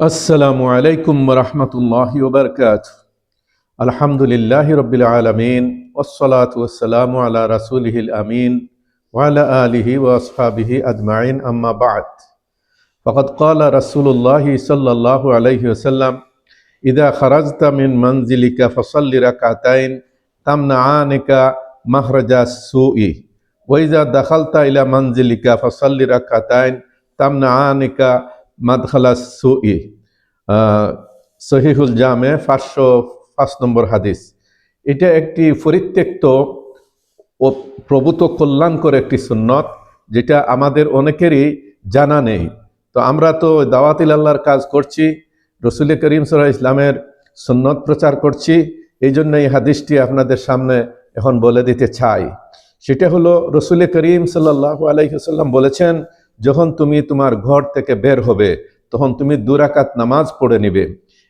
আসসালামু আলাইকুম রহমতুল্লাহ ওবরকাত আলহামদুলিল্লাহ রবিল আলমিন ওসলাত ওসালাম আলা রাসুলহিল আমিন ওয়ালা আলিহি ওয়াসহাবিহি আজমাইন আম্মা বাদ فقد قال رسول الله صلى الله عليه وسلم إذا خرجت من منزلك فصل ركعتين تمنعانك مخرج السوء وإذا دخلت إلى منزلك فصل ركعتين تمنعانك মাদখালাস সুই সহিহুল জামে, পাঁচশো পাঁচ নম্বর হাদিস। এটা একটি পরিত্যক্ত ও প্রভূত কল্যাণকর একটি সুন্নত, যেটা আমাদের অনেকেরই জানা নেই। তো আমরা তো দাওয়াতিল আল্লাহর কাজ করছি, রসুল করিম সাল্লাহ ইসলামের সুন্নত প্রচার করছি, এই জন্য এই হাদিসটি আপনাদের সামনে এখন বলে দিতে চাই। সেটা হলো রসুল করিম সাল্লাহ আলাইসাল্লাম বলেছেন যখন তুমি তোমার ঘর থেকে বের হবে, তখন তুমি দুরাকাত নামাজ পড়ে নিবে।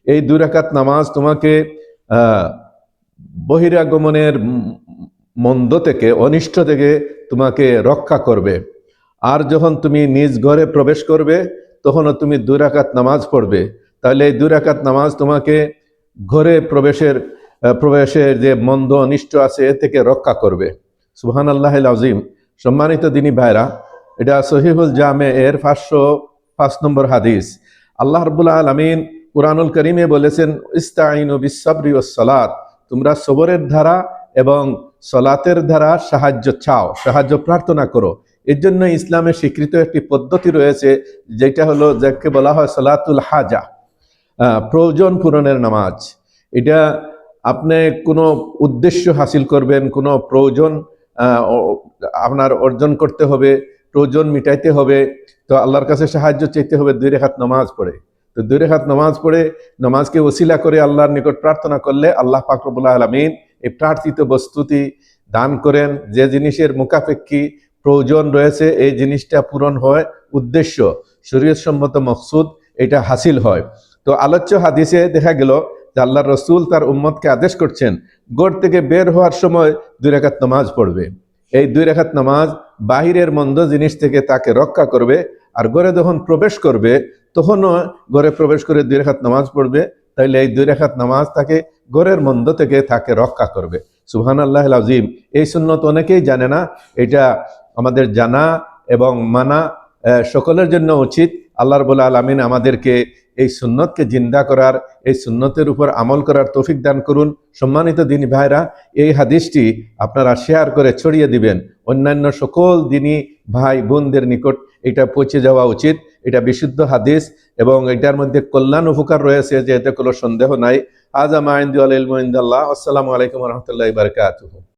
এই দুরাকাত নামাজ তোমাকে বহিরাগমনের মন্দ থেকে, অনিষ্ট থেকে তোমাকে রক্ষা করবে। আর যখন তুমি নিজ ঘরে প্রবেশ করবে, তখনও তুমি দুরাকাত নামাজ পড়বে। তাহলে এই দুরাকাত নামাজ তোমাকে ঘরে প্রবেশের প্রবেশের যে মন্দ, অনিষ্ট আছে, এ থেকে রক্ষা করবে। সুহান আল্লাহ আজিম সম্মানিত দিনী ভাইরা এটা সহিহুল জামে এর পাঁচশো পাঁচ নম্বর হাদিস। আল্লাহ রবুল্লা আলমিন কুরআনুল করিমে বলেছেন ইস্তাইন বিসাবরি ও সলাত তোমরা সবরের ধারা এবং সলাতের ধারা সাহায্য চাও, সাহায্য প্রার্থনা করো। এর জন্য ইসলামের স্বীকৃত একটি পদ্ধতি রয়েছে, যেটা হলো যাকে বলা হয় সলাতুল হাজা প্রয়োজন পূরণের নামাজ। এটা আপনি কোনো উদ্দেশ্য হাসিল করবেন, কোনো প্রয়োজন আপনার অর্জন করতে হবে প্রয়োজন মিটাইতে হবে, তো আল্লাহর কাছে সাহায্য চাইতে হবে দুই রেখাত নামাজ পড়ে। তো দুই রেখাত নামাজ পড়ে, নামাজকে ওসিলা করে আল্লাহর নিকট প্রার্থনা করলে আল্লাহ পাকরবুল্লাহ আলমিন এই প্রার্থিত বস্তুটি দান করেন। যে জিনিসের মুখাপেক্ষী প্রয়োজন রয়েছে, এই জিনিসটা পূরণ হয় উদ্দেশ্য শরীয়সম্মত মকসুদ, এটা হাসিল হয়। তো আলোচ্য হাদিসে দেখা গেল যে আল্লাহ রসুল তার উম্মতকে আদেশ করছেন, গোড় থেকে বের হওয়ার সময় দুই রেখাত নামাজ পড়বে। এই দুই রেখাত নামাজ বাহিরের মন্দ জিনিস থেকে তাকে রক্ষা করবে, আর ঘরে যখন প্রবেশ করবে, তখনও ঘরে প্রবেশ করে দুই রেখাত নামাজ পড়বে, তাইলে এই দুই রেখাত নামাজ তাকে ঘরের মন্দ থেকে তাকে রক্ষা করবে। সুহান আল্লাহ আজিম এই সুন্নত অনেকেই জানে না, এটা আমাদের জানা এবং মানা সকলের জন্য উচিত। আল্লাহর বলে আলমিন আমাদেরকে এই সুন্নতকে জিন্দা করার, এই সুন্নতের উপর আমল করার তৌফিক দান করুন। সম্মানিত দিনী ভাইরা, এই হাদিসটি আপনারা শেয়ার করে ছড়িয়ে দিবেন। অন্যান্য সকল দিনী ভাই বোনদের নিকট এটা পৌঁছে যাওয়া উচিত। এটা বিশুদ্ধ হাদিস এবং এটার মধ্যে কল্যাণ উপকার রয়েছে যে এতে কোনো সন্দেহ নাই। আজ আমাইন্দু আলমদাল্লাহ আসসালামু আলাইকুম রহমতুল্লাহ বারকাত